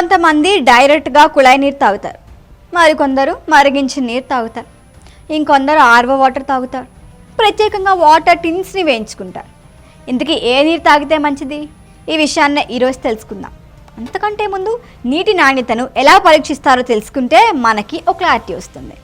కొంతమంది డైరెక్ట్గా కుళాయి నీరు తాగుతారు. మరికొందరు మరిగించిన నీరు తాగుతారు. ఇంకొందరు ఆర్వో వాటర్ తాగుతారు. ప్రత్యేకంగా వాటర్ టిన్స్ని వేయించుకుంటారు. ఇంతకీ ఏ నీరు తాగితే మంచిది? ఈ విషయాన్ని ఈరోజు తెలుసుకుందాం. అంతకంటే ముందు నీటి నాణ్యతను ఎలా పరీక్షిస్తారో తెలుసుకుంటే మనకి ఒక క్లారిటీ వస్తుంది.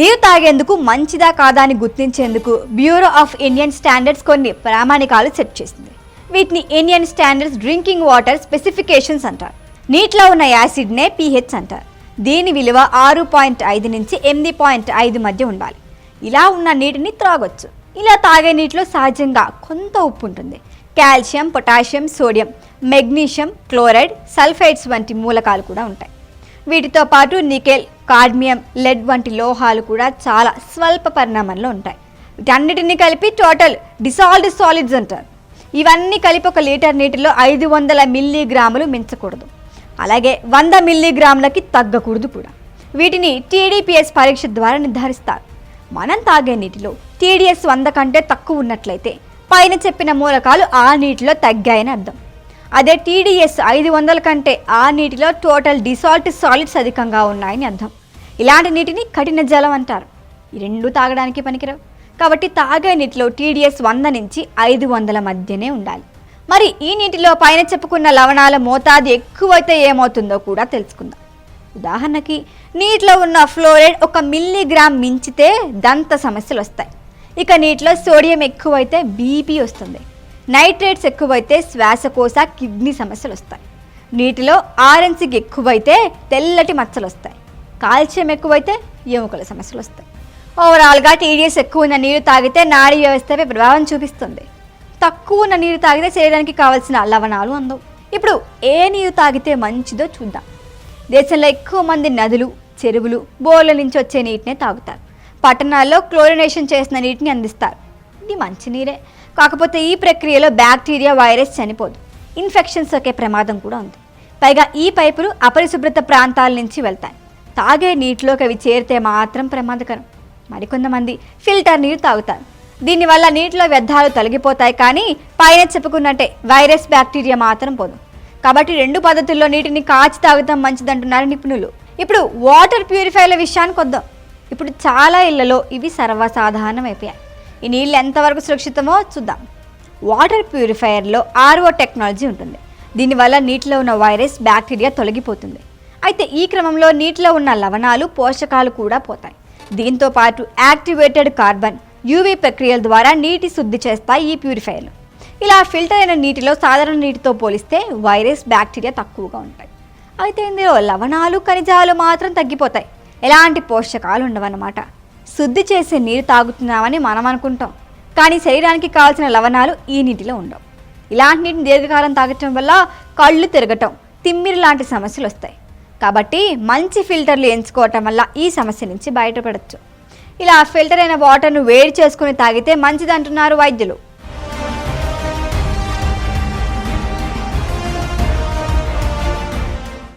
నీరు తాగేందుకు మంచిదా కాదా అని గుర్తించేందుకు బ్యూరో ఆఫ్ ఇండియన్ స్టాండర్డ్స్ కొన్ని ప్రామాణికాలు సెట్ చేసింది. వీటిని Indian standards drinking water specifications అంటారు. నీటిలో ఉన్న యాసిడ్నే పీహెచ్ అంటారు. దీని విలువ ఆరు పాయింట్ ఐదు నుంచి ఎనిమిది పాయింట్ ఐదు మధ్య ఉండాలి. ఇలా ఉన్న నీటిని త్రాగొచ్చు. ఇలా తాగే నీటిలో సహజంగా కొంత ఉప్పు ఉంటుంది. Calcium potassium sodium magnesium chloride sulphides వంటి మూలకాలు కూడా ఉంటాయి. వీటితో పాటు నికెల్ కాడ్మియం లెడ్ వంటి లోహాలు కూడా చాలా స్వల్ప పరిణామంలో ఉంటాయి. వీటన్నిటిని కలిపి టోటల్ డిసాల్వ్డ్ సాలిడ్స్ అంటారు. ఇవన్నీ కలిపి ఒక లీటర్ నీటిలో ఐదు వందల మిల్లీగ్రాములు మించకూడదు. అలాగే వంద మిల్లీగ్రాములకి తగ్గకూడదు కూడా. వీటిని టీడీపీఎస్ పరీక్ష ద్వారా నిర్ధారిస్తారు. మనం తాగే నీటిలో టీడీఎస్ వంద కంటే తక్కువ ఉన్నట్లయితే పైన చెప్పిన మూలకాలు ఆ నీటిలో తగ్గాయని అర్థం. అదే టీడీఎస్ ఐదు వందల కంటే ఆ నీటిలో టోటల్ డిసాల్ట్ సాలిడ్స్ అధికంగా ఉన్నాయని అర్థం. ఇలాంటి నీటిని కఠిన జలం అంటారు. ఈ రెండు తాగడానికి పనికిరావు. కాబట్టి తాగే నీటిలో టీడీఎస్ వంద నుంచి ఐదు వందల మధ్యనే ఉండాలి. మరి ఈ నీటిలో పైన చెప్పుకున్న లవణాల మోతాదు ఎక్కువైతే ఏమవుతుందో కూడా తెలుసుకుందాం. ఉదాహరణకి నీటిలో ఉన్న ఫ్లోరైడ్ ఒక మిల్లీగ్రామ్ మించితే దంత సమస్యలు వస్తాయి. ఇక నీటిలో సోడియం ఎక్కువైతే బీపీ వస్తుంది. నైట్రేట్స్ ఎక్కువైతే శ్వాసకోశ కిడ్నీ సమస్యలు వస్తాయి నీటిలో ఆరెంజ్కి ఎక్కువైతే తెల్లటి మచ్చలు వస్తాయి కాల్షియం ఎక్కువైతే ఎముకల సమస్యలు వస్తాయి ఓవరాల్గా టీడీఎస్ ఎక్కువ ఉన్న నీరు తాగితే నాడీ వ్యవస్థపై ప్రభావం చూపిస్తుంది. తక్కువ ఉన్న నీరు తాగితే శరీరానికి కావాల్సిన లవణాలు అందవు. ఇప్పుడు ఏ నీరు తాగితే మంచిదో చూద్దాం. దేశంలో ఎక్కువ మంది నదులు చెరువులు బోర్ల నుంచి వచ్చే నీటినే తాగుతారు. పట్టణాల్లో క్లోరినేషన్ చేసిన నీటిని అందిస్తారు. ఇది మంచి నీరే. కాకపోతే ఈ ప్రక్రియలో బ్యాక్టీరియా వైరస్ చనిపోదు. ఇన్ఫెక్షన్స్ సోకే ప్రమాదం కూడా ఉంది. పైగా ఈ పైపులు అపరిశుభ్రత ప్రాంతాల నుంచి వెళ్తాయి. తాగే నీటిలోకి అవి చేరితే మాత్రం ప్రమాదకరం. మరికొంతమంది ఫిల్టర్ నీరు తాగుతారు. దీనివల్ల నీటిలో వ్యర్థాలు తొలగిపోతాయి కానీ పైన చెప్పుకున్నట్టే వైరస్ బ్యాక్టీరియా మాత్రం పోదు. కాబట్టి రెండు పద్ధతుల్లో నీటిని కాచి తాగుతాం మంచిదంటున్నారు నిపుణులు. ఇప్పుడు వాటర్ ప్యూరిఫైర్ల విషయానికి వద్దాం. ఇప్పుడు చాలా ఇళ్ళలో ఇవి సర్వసాధారణం అయిపోయాయి ఈ నీళ్ళు ఎంతవరకు సురక్షితమో చూద్దాం. వాటర్ ప్యూరిఫైయర్లో ఆర్ఓ టెక్నాలజీ ఉంటుంది. దీనివల్ల నీటిలో ఉన్న వైరస్ బ్యాక్టీరియా తొలగిపోతుంది. అయితే ఈ క్రమంలో నీటిలో ఉన్న లవణాలు పోషకాలు కూడా పోతాయి. దీంతో పాటు యాక్టివేటెడ్ కార్బన్ యూవీ ప్రక్రియల ద్వారా నీటి శుద్ధి చేస్తాయి ఈ ప్యూరిఫైయర్లు. ఇలా ఫిల్టర్ అయిన నీటిలో సాధారణ నీటితో పోలిస్తే వైరస్ బ్యాక్టీరియా తక్కువగా ఉంటాయి. అయితే ఇందులో లవణాలు ఖనిజాలు మాత్రం తగ్గిపోతాయి. ఎలాంటి పోషకాలు ఉండవన్నమాట. శుద్ధి చేసే నీరు తాగుతున్నామని మనం అనుకుంటాం. కానీ శరీరానికి కావాల్సిన లవణాలు ఈ నీటిలో ఉండవు. ఇలాంటి నీటిని దీర్ఘకాలం తాగటం వల్ల కళ్ళు తిరగటం తిమ్మిరి లాంటి సమస్యలు వస్తాయి. కాబట్టి మంచి ఫిల్టర్లు ఎంచుకోవటం వల్ల ఈ సమస్య నుంచి బయటపడచ్చు. ఇలా ఫిల్టర్ అయిన వాటర్ను వేడి చేసుకుని తాగితే మంచిది అంటున్నారు వైద్యులు.